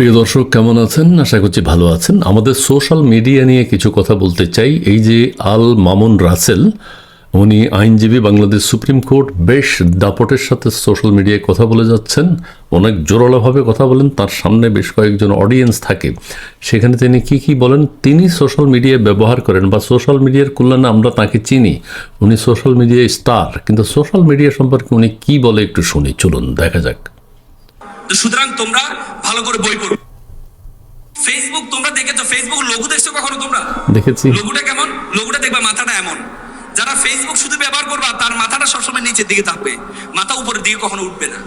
প্রিয় দর্শক, কেমন আছেন? আশা করছি ভালো আছেন। আমাদের সোশ্যাল মিডিয়া নিয়ে কিছু কথা বলতে চাই। এই যে আল মামুন রাসেল, উনি আইনজীবী বাংলাদেশ সুপ্রিম কোর্ট বেশ দাপটের সাথে সোশ্যাল মিডিয়ায় কথা বলে যাচ্ছেন। অনেক জোরালোভাবে কথা বলেন। তার সামনে বেশ কয়েকজন অডিয়েন্স থাকে। সেখানে তিনি কি কি বলেন? তিনি সোশ্যাল মিডিয়ায় ব্যবহার করেন বা সোশ্যাল মিডিয়ার কল্যাণে আমরা তাকে চিনি। উনি সোশ্যাল মিডিয়ায় স্টার। কিন্তু সোশ্যাল মিডিয়া সম্পর্কে উনি কি বলে একটু শুনি। চলুন, দেখা যাক। সুতরাং তোমরা ভালো করে বই পড়ো। ফেসবুক তোমরা দেখেছ ফেসবুক লোগো দেখছ কখনো তোমরা? দেখেছি। লোগোটা কেমন? লোগোটা দেখবা মাথাটা এমন। যারা ফেসবুক শুধু ব্যবহার করবা তার মাথাটা সবসময় নিচের দিকে থাকবে মাথা উপরের দিকে কখনো উঠবে না।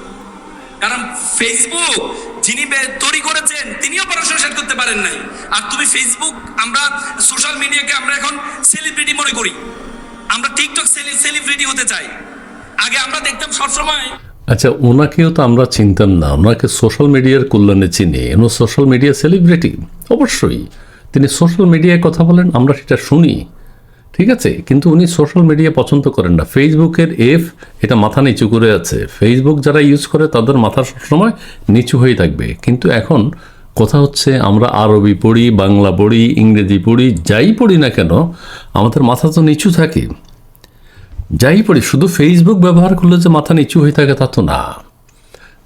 কারণ ফেসবুক যিনি তৈরি করেছেন তিনিও পড়াশোনা শেষ করতে পারেন নাই। আর তুমি ফেসবুক আমরা সোশ্যাল মিডিয়াকে আমরা এখন সেলিব্রিটি মনে করি। আমরা টিকটক সেলিব্রিটি হতে চাই। আগে আমরা দেখতাম সবসময় আচ্ছা ওনাকেও তো আমরা চিনতাম না। ওনাকে সোশ্যাল মিডিয়ার কল্যাণে চিনি। উনি সোশ্যাল মিডিয়া সেলিব্রিটি অবশ্যই। তিনি সোশ্যাল মিডিয়ায় কথা বলেন, আমরা সেটা শুনি। ঠিক আছে? কিন্তু উনি সোশ্যাল মিডিয়া পছন্দ করেন না। ফেসবুকের এফ এটা মাথা নিচু করে আছে। ফেসবুক যারা ইউজ করে, তাদের মাথা সবসময় নিচু হয়ে থাকবে। কিন্তু এখন কথা হচ্ছে, আমরা আরবি পড়ি, বাংলা পড়ি, ইংরেজি পড়ি, যাই পড়ি না কেন, আমাদের মাথা তো নিচু থাকে। যাই পড়ি শুধু ফেসবুক ব্যবহার করলে যে মাথা নিচু হয়ে থাকে তা তো না।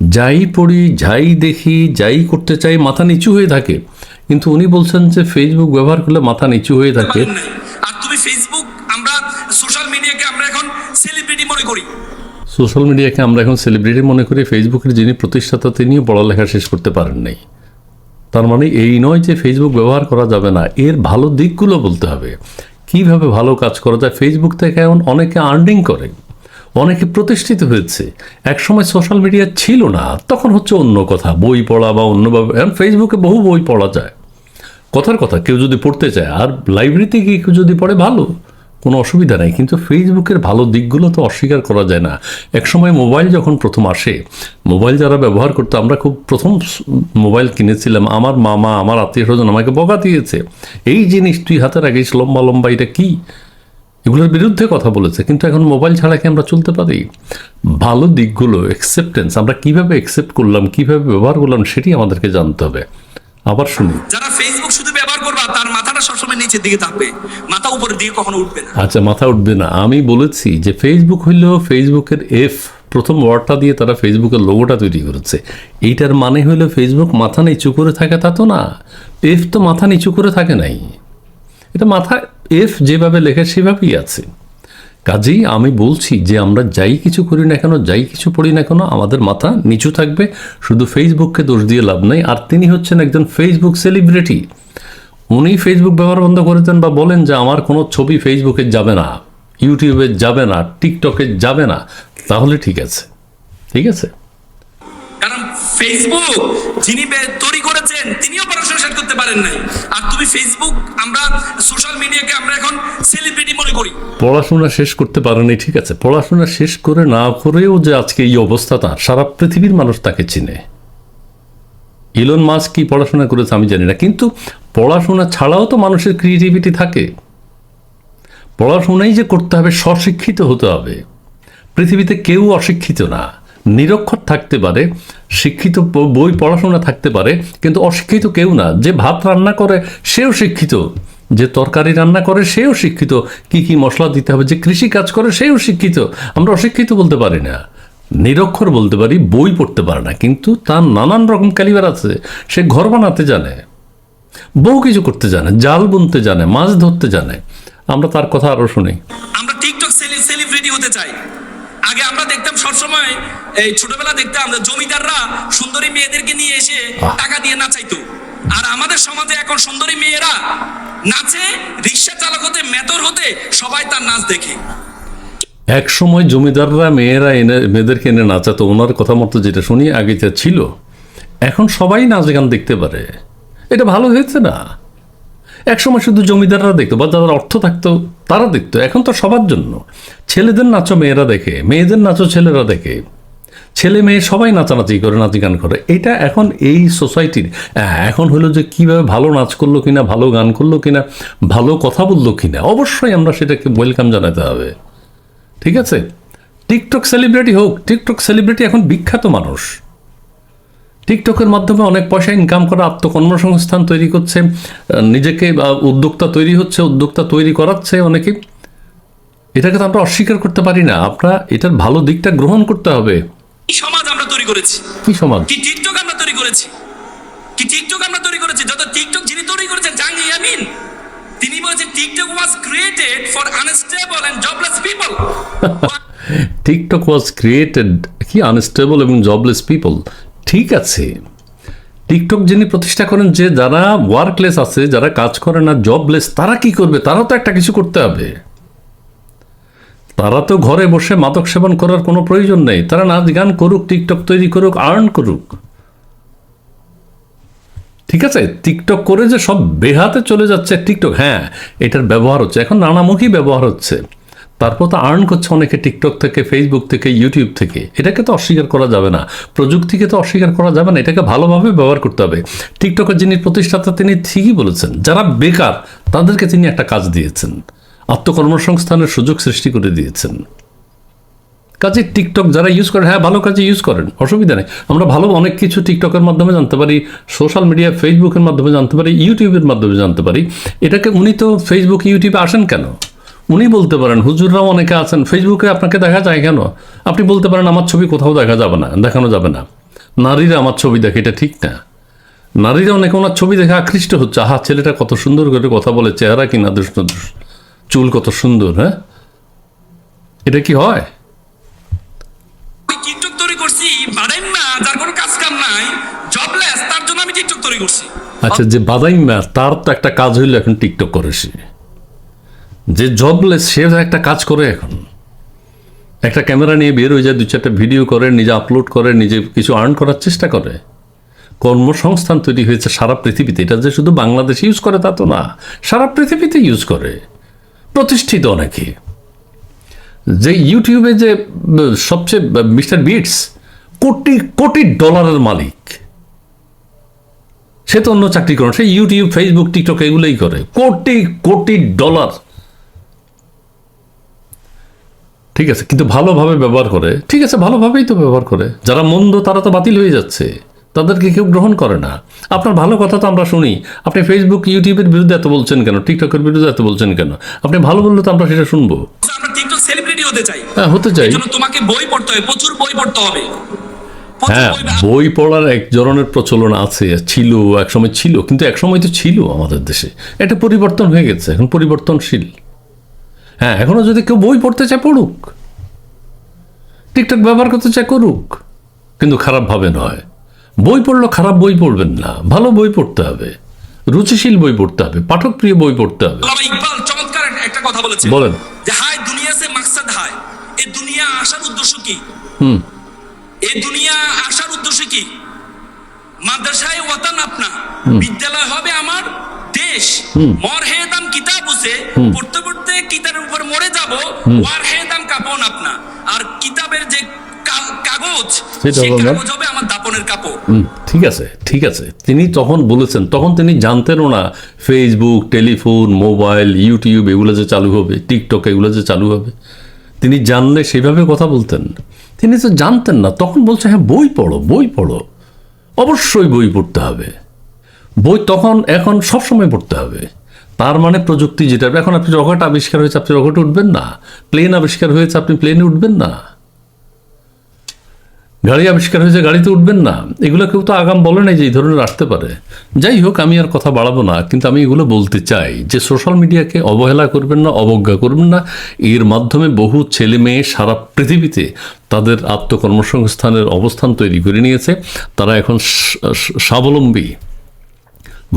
যাই পড়ি যাই দেখি যাই করতে চাই মাথা নিচু হয়ে থাকে। কিন্তু উনি বলছেন যে ফেসবুক ব্যবহার করলে মাথা নিচু হয়ে থাকে। আর তুমি ফেসবুক আমরা সোশ্যাল মিডিয়াকে আমরা এখন সেলিব্রিটি মনে করি। সোশ্যাল মিডিয়াকে আমরা এখন সেলিব্রিটি মনে করি। ফেসবুকের যিনি প্রতিষ্ঠাতা তিনিও পড়ালেখা শেষ করতে পারেন নাই। তার মানে এই নয় যে ফেসবুক ব্যবহার করা যাবে না। এর ভালো দিকগুলো বলতে হবে। কীভাবে ভালো কাজ করা যায়? ফেসবুক থেকে এখন অনেকে আর্নিং করে। অনেকে প্রতিষ্ঠিত হয়েছে। একসময় সোশ্যাল মিডিয়া ছিল না। তখন হচ্ছে অন্য কথা। বই পড়া বা অন্যভাবে এখন ফেসবুকে বহু বই পড়া যায়। কথার কথা, কেউ যদি পড়তে চায়, আর লাইব্রেরিতে গিয়ে কেউ যদি পড়ে, ভালো। কোনো অসুবিধা নেই, কিন্তু ফেসবুকের ভালো দিকগুলো তো অস্বীকার করা যায় না। একসময় মোবাইল যখন প্রথম আসে, মোবাইল যারা ব্যবহার করতো, আমরা খুব প্রথম মোবাইল কিনেছিলাম, আমার মামা, আমার আত্মীয় স্বজন আমাকে বকা দিয়েছে। এই জিনিস তুই হাতে রাখিস লম্বা লম্বা, এটা কী? এগুলোর বিরুদ্ধে কথা বলেছে, কিন্তু এখন মোবাইল ছাড়া কি আমরা চলতে পারি? ভালো দিকগুলো অ্যাকসেপ্টেন্স আমরা কীভাবে অ্যাকসেপ্ট করলাম, কীভাবে ব্যবহার করলাম, সেটি আমাদেরকে জানতে হবে। আবার শুনি যারা ফেসবুক শুধু তার মাথাটা সবসময় নিচের দিকে থাকবে। মাথা উপরের দিকে কখনো উঠবে না। আচ্ছা মাথা উঠবে না। আমি বলেছি যে ফেসবুক হইল ফেসবুকের এফ প্রথম ওয়ার্ডটা দিয়ে তারা ফেসবুকের লোগোটা তৈরি করেছে। এইটার মানে হইল ফেসবুক মাথা নিচু করে থাকে তা তো না। এফ তো মাথা নিচু করে থাকে নাই। এটা মাথা এফ যেভাবে লেখে সেভাবেই আছে। কাজেই আমি বলছি যে আমরা যাই কিছু করি না কেন, যাই কিছু পড়ি না কেন, আমাদের মাথা নিচু থাকবে। শুধু ফেসবুককে দোষ দিয়ে লাভ নেই। আর তিনি হচ্ছেন একজন ফেসবুক সেলিব্রিটি উনি ফেসবুক ব্যবহার বন্ধ করে দেন বা বলেন যে আমার কোনো ছবি ফেসবুকে যাবে না ইউটিউবে যাবে না টিকটকে যাবে না তাহলে ঠিক আছে। ঠিক আছে? কারণ ফেসবুক যিনি তৈরি করেছেন তিনিও পড়াশোনা শেষ করতে পারেন নাই। আর তুমি ফেসবুক আমরা সোশ্যাল মিডিয়াকে আমরা এখন সেলিব্রিটি মনে করি। পড়াশোনা শেষ করতে পারেনি ঠিক আছে। পড়াশোনা শেষ করে না করেও যে আজকে এই অবস্থা তার সারা পৃথিবীর মানুষ তাকে চিনে। ইলন মাস কি পড়াশোনা করেছে আমি জানি না, কিন্তু পড়াশোনা ছাড়াও তো মানুষের ক্রিয়েটিভিটি থাকে। পড়াশোনাই যে করতে হবে, স্বশিক্ষিত হতে হবে। পৃথিবীতে কেউ অশিক্ষিত না। নিরক্ষর থাকতে পারে, শিক্ষিত বই পড়াশোনা থাকতে পারে, কিন্তু অশিক্ষিত কেউ না। যে ভাত রান্না করে, সেও শিক্ষিত। যে তরকারি রান্না করে, সেও শিক্ষিত। কি কি মশলা দিতে হবে, যে কৃষি কাজ করে, সেও শিক্ষিত। আমরা অশিক্ষিত বলতে পারি না। নিরক্ষর বলতে পারি বই পড়তে পারে না কিন্তু তার নানান রকম ক্যালিবার আছে। সে ঘর বানাতে জানে বহু কিছু করতে জানে জাল বুনতে জানে মাছ ধরতে জানে। আমরা তার কথা আরও শুনি। আমরা টিকটক সেলিব্রিটি হতে চাই। আগে আমরা দেখতাম সবসময় এই ছোটবেলা দেখতাম জমিদাররা সুন্দরী মেয়েদেরকে নিয়ে এসে টাকা দিয়ে নাচাইতো। আর আমাদের সমাজে এখন সুন্দরী মেয়েরা নাচে রিক্সা চালক হতে মেতর হতে সবাই তার নাচ দেখে। এক সময় জমিদাররা মেয়েরা এনে, মেয়েদেরকে এনে নাচাতো। ওনার কথা মতো যেটা শুনি আগে যা ছিল, এখন সবাই নাচ গান দেখতে পারে। এটা ভালো হয়েছে না? এক সময় শুধু জমিদাররা দেখতো, বা যাদের অর্থ থাকতো, তারা দেখতো। এখন তো সবার জন্য। ছেলেদের নাচও মেয়েরা দেখে, মেয়েদের নাচও ছেলেরা দেখে। ছেলে মেয়ে সবাই নাচানাচি করে, নাচ গান করে। এটা এখন এই সোসাইটির এখন হলো যে কীভাবে ভালো নাচ করল কিনা, ভালো গান করল কিনা, ভালো কথা বলল কিনা, অবশ্যই আমরা সেটাকে ওয়েলকাম জানাতে হবে। ঠিক আছে? টিকটক সেলিব্রিটি হোক টিকটক সেলিব্রিটি এখন বিখ্যাত মানুষ। টিকটকের মাধ্যমে অনেক পয়সা ইনকাম করা আত্মকর্মসংস্থান তৈরি করছে নিজেকে উদ্যোক্তা তৈরি হচ্ছে উদ্যোক্তা তৈরি করাচ্ছে অনেকে। এটাকে তো আমরা অস্বীকার করতে পারি না। আমরা এটার ভালো দিকটা গ্রহণ করতে হবে। কি সমাজ আমরা তৈরি করেছি? কি সমাজ? কি টিকটক আমরা তৈরি করেছি? কি টিকটক আমরা তৈরি করেছি? যত টিকটক যিনি তৈরি করেছেন জাং ইয়ামিন তিনি বলেছেন TikTok was created for unstable and jobless people TikTok was created কি আনস্টেবল এবং জবলেস পিপল ঠিক আছে। টিকটক যিনি প্রতিষ্ঠা করেন, যে যারা ওয়ার্কলেস আছে, যারা কাজ করে না জবলেস তারা কি করবে? তারাও তো একটা কিছু করতে হবে। তারা তো ঘরে বসে মাদক সেবন করার কোনো প্রয়োজন নেই। তারা নাচ গান করুক টিকটক তৈরি করুক আর্ন করুক। ঠিক আছে টিকটক করে যে সব বেহাতে চলে যাচ্ছে টিকটক হ্যাঁ এটার ব্যবহার হচ্ছে। এখন নানামুখী ব্যবহার হচ্ছে। তারপর তো আর্ন করছে অনেকে টিকটক থেকে ফেসবুক থেকে ইউটিউব থেকে। এটাকে তো অস্বীকার করা যাবে না। প্রযুক্তিকে তো অস্বীকার করা যাবে না, এটাকে ভালোভাবে ব্যবহার করতে হবে। টিকটকের যিনি প্রতিষ্ঠাতা, তিনি ঠিকই বলেছেন, যারা বেকার, তাদেরকে তিনি একটা কাজ দিয়েছেন। আত্মকর্মসংস্থানের সুযোগ সৃষ্টি করে দিয়েছেন। কাজে টিকটক যারা ইউজ করেন হ্যাঁ ভালো কাজে ইউজ করেন, অসুবিধা নেই। আমরা ভালো অনেক কিছু টিকটকের মাধ্যমে জানতে পারি সোশ্যাল মিডিয়া ফেসবুকের মাধ্যমে জানতে পারি ইউটিউবের মাধ্যমে জানতে পারি। এটাকে উনি তো ফেসবুক ইউটিউবে আসেন কেন? উনি বলতে পারেন, হুজুররাও অনেকে আছেন ফেসবুকে আপনাকে দেখা যায় কেন? আপনি বলতে পারেন, আমার ছবি কোথাও দেখা যাবে না, দেখানো যাবে না। নারীরা আমার ছবি দেখে, এটা ঠিক না। নারীরা অনেকে ওনার ছবি দেখে আকৃষ্ট হচ্ছে, আহা, ছেলেটা কত সুন্দর করে কথা বলে, চেহারা কিনা দুষ্ট চুল কত সুন্দর হ্যাঁ? এটা কি হয়? যার কোনো কাজ কাম নাই জবলেস তার জন্য আমি টিকটক তৈরি করছি। আচ্ছা যে বাদাইমা তার তো একটা কাজ হইল এখন টিকটক করে সে। যে জবলেস সে একটা কাজ করে এখন। একটা ক্যামেরা নিয়ে বের হয়ে যায় দু চারটা ভিডিও করে, নিজে আপলোড করে, নিজে কিছু আর্ন করার চেষ্টা করে। কর্মসংস্থান তৈরি হয়েছে সারা পৃথিবীতে। এটা যে শুধু বাংলাদেশে ইউজ করে তা তো না, সারা পৃথিবীতে ইউজ করে। প্রতিষ্ঠিত অনেকে। যে ইউটিউবে যে সবচেয়ে মিস্টার বিটস কোটি কোটি ডলারের মালিক। সে তো অন্য চাকরি করে সে ইউটিউব ফেসবুক টিকটক এগুলোই করে। কোটি কোটি ডলার। ঠিক আছে কিন্তু ভালোভাবে ব্যবহার করে ঠিক আছে ভালোভাবেই তো ব্যবহার করে। যারা মন্দ তারা তো বাতিল হয়ে যাচ্ছে। তাদেরকে কেউ গ্রহণ করে না। আপনার ভালো কথা তো আমরা শুনি। আপনি ফেসবুক ইউটিউবের বিরুদ্ধে এত বলছেন কেন? টিকটকের বিরুদ্ধে এত বলছেন কেন? আপনি ভালো বললে তো আমরা সেটা শুনব। আমরা টিকটক সেলিব্রিটি হতে চাই। হ্যাঁ হতে চাই। তোমাকে বই পড়তে হবে প্রচুর বই পড়তে হবে। হ্যাঁ বই পড়ার এক ধরনের প্রচলন আছে। ছিল এক সময় ছিল কিন্তু এক সময় তো ছিল আমাদের দেশে। এটা পরিবর্তন হয়ে গেছে এখন পরিবর্তনশীল। হ্যাঁ এখনও যদি কেউ বই পড়তে চায় পড়ুক। টিকটক ব্যবহার করতে চায় করুক। কিন্তু খারাপভাবে নয়। বই পড়ল খারাপ বই পড়বেন না। ভালো বই পড়তে হবে। রুচিশীল বই পড়তে হবে। পাঠকপ্রিয় বই পড়তে হবে। ইকবাল চমৎকার একটা কথা বলেছে বলেন। যে হায় দুনিয়া সে মাকসাদ হায়। এই দুনিয়া আসার উদ্দেশ্য কি? হুম। এই দুনিয়া আসার উদ্দেশ্য কি? মাদ্রাসায় ওয়াতান আপনা। বিদ্যালয় হবে আমার দেশ। মর হে দাম কিতাব উসে পড়তে পড়তে কিতাবের উপর মরে যাব ওয়ার হে দাম কাপন আপনা। আর কিতাবের যে কাগজ সেই কাগজ হবে আমার দাপনের কাপড়। ঠিক আছে ঠিক আছে। তিনি তখন বলেছেন তখন তিনি জানতেনও না ফেসবুক টেলিফোন মোবাইল ইউটিউব এগুলো যে চালু হবে টিকটক এগুলো যে চালু হবে। তিনি জানলে সেভাবে কথা বলতেন। তিনি তো জানতেন না। তখন বলছে হ্যাঁ বই পড়ো বই পড়ো। অবশ্যই বই পড়তে হবে। বই তখন, এখন সবসময় পড়তে হবে। তার মানে প্রযুক্তি যেটা, এখন আপনি রকেট আবিষ্কার হয়েছে, আপনি রকেটে উঠবেন না। প্লেন আবিষ্কার হয়েছে, আপনি প্লেনে উঠবেন না। গাড়ি আবিষ্কার হয়েছে, গাড়িতে উঠবেন না। এগুলো কেউ তো আগাম বলে নাই যে এই ধরনের আসতে পারে। যাই হোক, আমি আর কথা বাড়াবো না, কিন্তু আমি এগুলো বলতে চাই যে সোশ্যাল মিডিয়াকে অবহেলা করবেন না, অবজ্ঞা করবেন না। এর মাধ্যমে বহু ছেলে মেয়ে সারা পৃথিবীতে তাদের আত্মকর্মসংস্থানের অবস্থান তৈরি করে নিয়েছে। তারা এখন স্বাবলম্বী।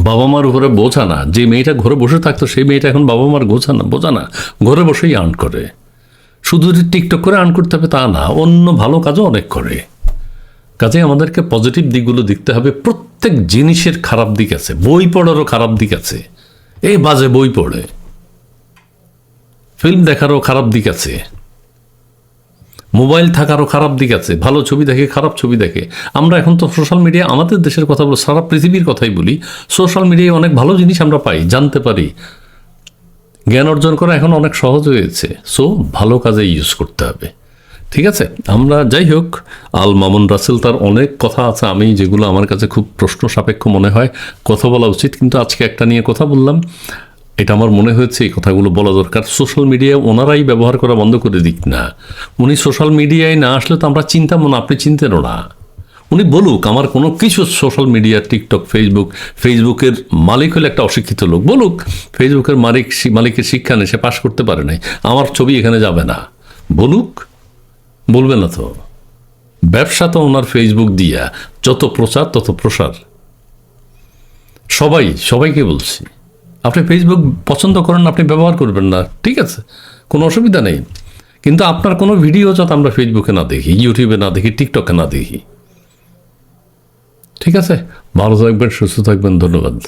বাবা মার উপরে বোঝা না, যে মেয়েটা ঘরে বসে থাকতো, সেই মেয়েটা এখন বাবা মার গোছা না, বোঝা না, ঘরে বসেই আর্ন করে। শুধু যে টিকটক করে আর্ন করতে হবে তা না, অন্য ভালো কাজও অনেক করে। কাজে আমাদেরকে পজিটিভ দিকগুলো দেখতে হবে। প্রত্যেক জিনিসের খারাপ দিক আছে, বই পড়ারও খারাপ দিক আছে। এই বাজে বই পড়ে। ফিল্ম দেখারও খারাপ দিক আছে। মোবাইল থাকারও খারাপ দিক আছে। ভালো ছবি দেখে খারাপ ছবি দেখে। আমরা এখন তো সোশ্যাল মিডিয়া আমাদের দেশের কথা বলো, সারা পৃথিবীর কথাই বলি। সোশ্যাল মিডিয়ায় অনেক ভালো জিনিস আমরা পাই, জানতে পারি। জ্ঞান অর্জন করা এখন অনেক সহজ হয়েছে। সো ভালো কাজে ইউজ করতে হবে। ঠিক আছে? আমরা যাই হোক, আল মামুন রাসেল তার অনেক কথা আছে, আমি যেগুলো আমার কাছে খুব প্রশ্ন সাপেক্ষ মনে হয়, কথা বলা উচিত, কিন্তু আজকে একটা নিয়ে কথা বললাম। এটা আমার মনে হয়েছে, এই কথাগুলো বলা দরকার। সোশ্যাল মিডিয়ায় ওনারাই ব্যবহার করা বন্ধ করে দিক না। উনি সোশ্যাল মিডিয়ায় না আসলে তো আমরা চিন্তাম না, আপনি চিনতেনও না। উনি বলুক, আমার কোনো কিছু সোশ্যাল মিডিয়া, টিকটক, ফেসবুক, ফেসবুকের মালিক হলে একটা অশিক্ষিত লোক। বলুক, ফেসবুকের মালিক, মালিকের শিক্ষা নেই, সে পাশ করতে পারে নাই, আমার ছবি এখানে যাবে না। বলুক বলবে না তো? ব্যবসা তো ওনার ফেসবুক দিয়া, যত প্রচার, তত প্রসার। সবাই, সবাইকে বলছি। আপনি ফেসবুক পছন্দ করেন, আপনি ব্যবহার করবেন না, ঠিক আছে? কোনো অসুবিধা নেই। কিন্তু আপনার কোনো ভিডিও যাতে আমরা ফেসবুকে না দেখি ইউটিউবে না দেখি টিকটকে না দেখি। ঠিক আছে? ভালো থাকবেন, সুস্থ থাকবেন, ধন্যবাদ।